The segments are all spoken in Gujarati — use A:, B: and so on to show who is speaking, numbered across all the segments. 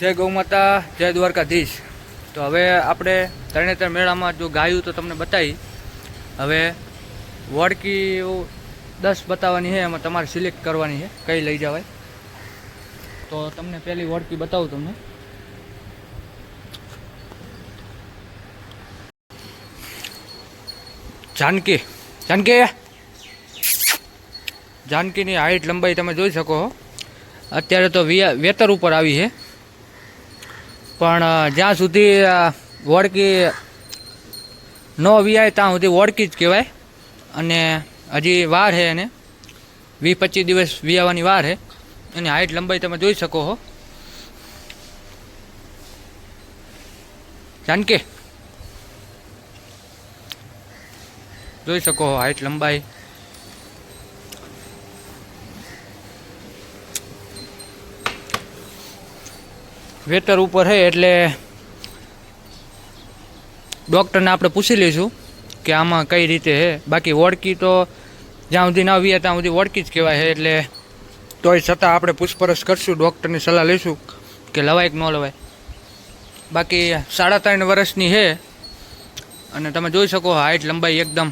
A: જય ગૌ માતા જય દ્વારકાધીશ. તો હવે આપણે તરણેતર મેળામાં જો ગાયું તો તમને બતાવી. હવે વડકી દસ બતાવવાની છે, એમાં તમારે સિલેક્ટ કરવાની છે, કઈ લઈ જવાય. તો તમને પહેલી વડકી બતાવું તમને. જાનકી જાનકી. જાનકીની હાઈટ લંબાઈ તમે જોઈ શકો અત્યારે તો વેતર ઉપર આવી છે. પણ જ્યાં સુધી વળકી ન વિયાય, ત્યાં સુધી વળકી જ કહેવાય. અને હજી વાર છે એને. વીસ પચીસ દિવસ વિયાવાની વાર છે એની હાઈટ લંબાઈ તમે જોઈ શકો છો જાનકી. જોઈ શકો છો હાઈટ લંબાઈ. વેતર ઉપર છે એટલે ડૉક્ટરને આપણે પૂછી લઈશું કે આમાં કઈ રીતે છે બાકી ઓળકી તો જ્યાં સુધી ના આવીએ ત્યાં સુધી ઓળખી જ કહેવાય છે એટલે તોય છતાં આપણે પૂછપરછ કરશું, ડૉક્ટરની સલાહ લઈશું કે લવાય કે ન લવાય. બાકી સાડા ત્રણ વર્ષની છે અને તમે જોઈ શકો હાઈટ લંબાઈ એકદમ.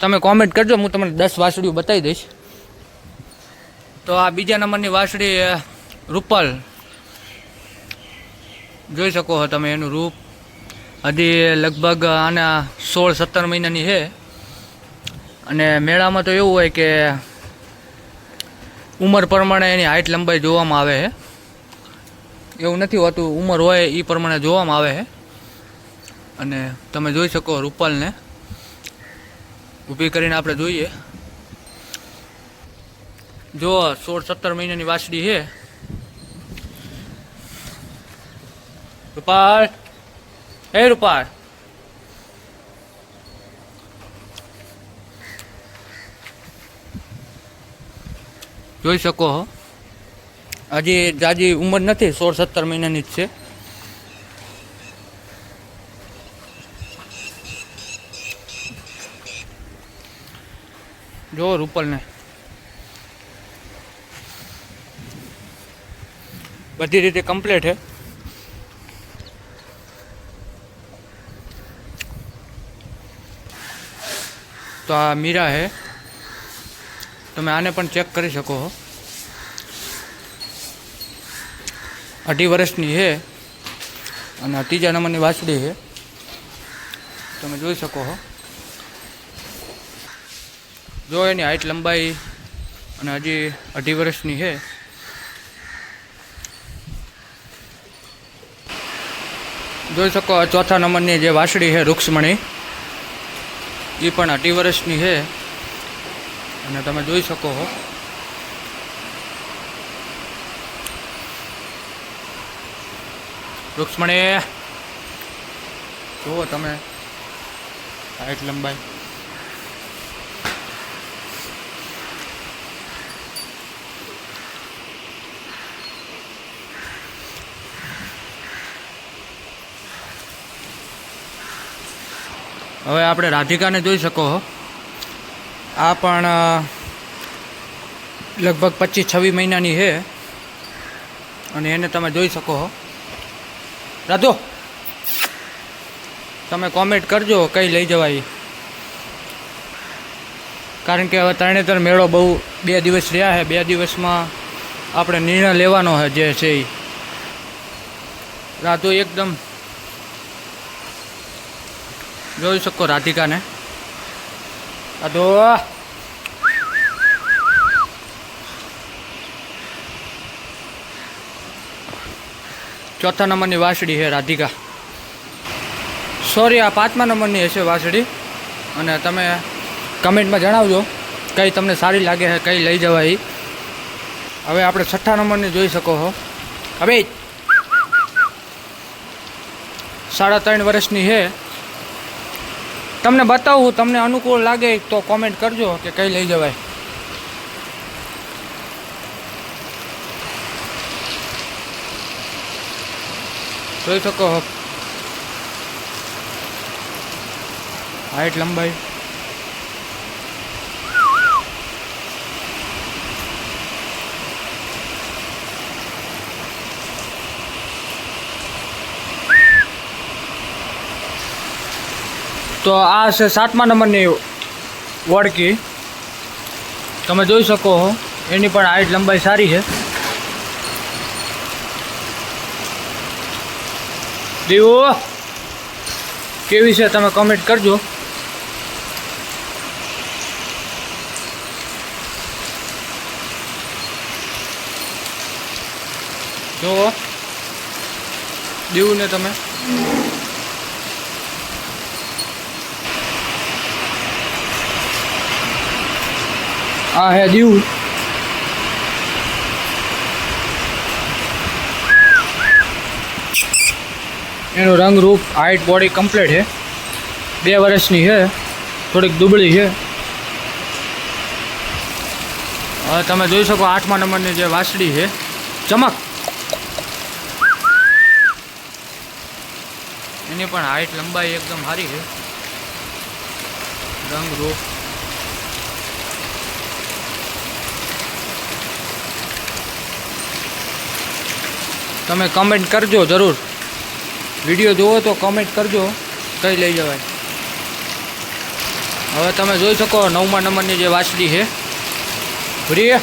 A: તમે કોમેન્ટ કરજો, હું તમને દસ વાસળીઓ બતાવી દઈશ. તો આ બીજા નંબરની વાસળી રૂપલ. જોઈ શકો છો તમે એનું રૂપ. હજી લગભગ આના સોળ, સત્તર મહિનાની છે. અને મેળામાં તો એવું હોય કે ઉંમર પ્રમાણે એની હાઈટ લંબાઈ જોવામાં આવે છે. એવું નથી હોતું, ઉંમર હોય એ પ્રમાણે જોવામાં આવે છે. અને તમે જોઈ શકો રૂપલને. ઊભી કરીને આપણે જોઈએ. જો સોળ સત્તર મહિનાની વાસડી છે. રૂપાળ હે રૂપાળ જોઈ શકો હો. હજી જાજી ઉંમર નથી, સોળ સત્તર મહિનાની જ છે. જો રૂપલને બધી રીતે કમ્પ્લીટ છે તો આ મીરા છે તમે આને પણ ચેક કરી શકો છો અઢી વર્ષની છે અને ત્રીજા નંબરની વાછડી છે તમે જોઈ શકો છો જો એની હાઈટ લંબાઈ અને હજી અઢી વર્ષની છે જોઈ શકો ચોથા નંબરની જે વાસળી છે રૂક્ષ્મણી એ પણ અઢી વર્ષની છે. અને તમે જોઈ શકો છો રૂક્ષ્મણી, જુઓ તમે. હાઈટ લંબાઈ. હવે આપણે રાધિકાને જોઈ શકો આ પણ લગભગ પચીસ છવ્વીસ મહિનાની છે. અને એને તમે જોઈ શકો હો. રાધો, તમે કોમેન્ટ કરજો કઈ લઈ જવાય. કારણ કે હવે ત્રણેતર મેળો બહુ બે દિવસ રહ્યા છે. બે દિવસમાં આપણે નિર્ણય લેવાનો છે જે છે એ રાધો, એકદમ જોઈ શકો રાધિકાને. તો ચોથા નંબરની વાસડી છે રાધિકા. સોરી આ પાંચમા નંબરની હશે વાસડી અને તમે કમેન્ટમાં જણાવજો કઈ તમને સારી લાગે છે કઈ લઈ જવાય. હવે આપણે છઠ્ઠા નંબરની જોઈ શકો છો હવે સાડા ત્રણ વર્ષની છે. તમને બતાવું, તમને અનુકૂળ લાગે તો કોમેન્ટ કરજો કે કઈ લઈ જવાય. જોઈ શકો હાઈટ લંબાઈ. તો આ છે સાતમા નંબરની વળકી. તમે જોઈ શકો એની પણ હાઈટ લંબાઈ સારી છે. દીવો, કેવી છે તમે કમેન્ટ કરજો. જુઓ. ને તમે. આ હે દીવ એનું રંગ રૂપ હાઈટ બોડી કમ્પ્લીટ છે. બે વર્ષની છે. થોડીક દુબળી છે. હવે તમે જોઈ શકો આઠમા નંબરની જે વાસડી છે. ચમક! એની પણ હાઈટ લંબાઈ એકદમ સારી છે. રંગ તમે કમેન્ટ કરજો જરૂર. વીડિયો જુઓ તો કમેન્ટ કરજો. કઈ લઈ જવાય. હવે તમે જોઈ શકો નવમા નંબરની જે વાછડી છે. ભરીએ.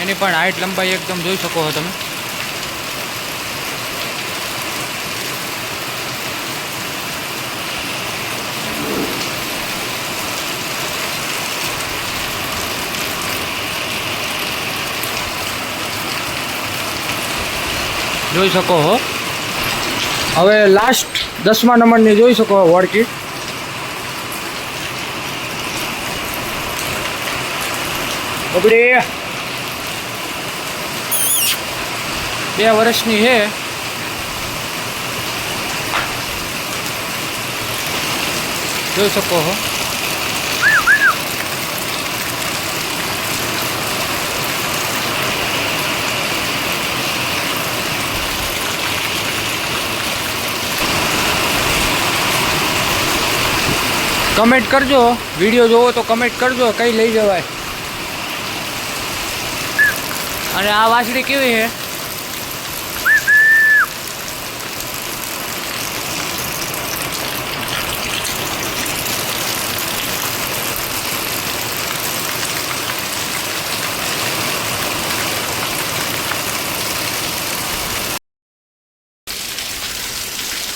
A: એની પણ હાઈટ લંબાઈ એકદમ જોઈ શકો તમે. જોઈ શકો છો હવે લાસ્ટ દસમા નંબરની જોઈ શકો છો વળકી બબડી. બે વર્ષની છે જોઈ શકો છો કમેન્ટ કરજો. વીડિયો જોવો તો કમેન્ટ કરજો. કઈ લઈ જવાય. અને આ વાછડી કેવી છે?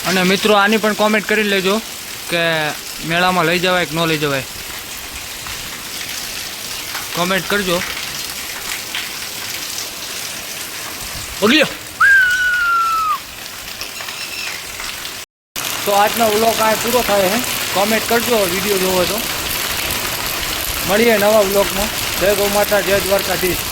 A: અને મિત્રો, આની પણ કોમેન્ટ કરી લેજો. કે મેળામાં લઈ જવાય કે ન લઈ જવાય? કોમેન્ટ કરજો. બગલ્યો તો આજનો વ્લોગ આ પૂરો થાય છે કોમેન્ટ કરજો, વીડિયો જોવો તો. મળીએ નવા વ્લોગમાં જય ગૌ માતા, જય દ્વારકાધીશ.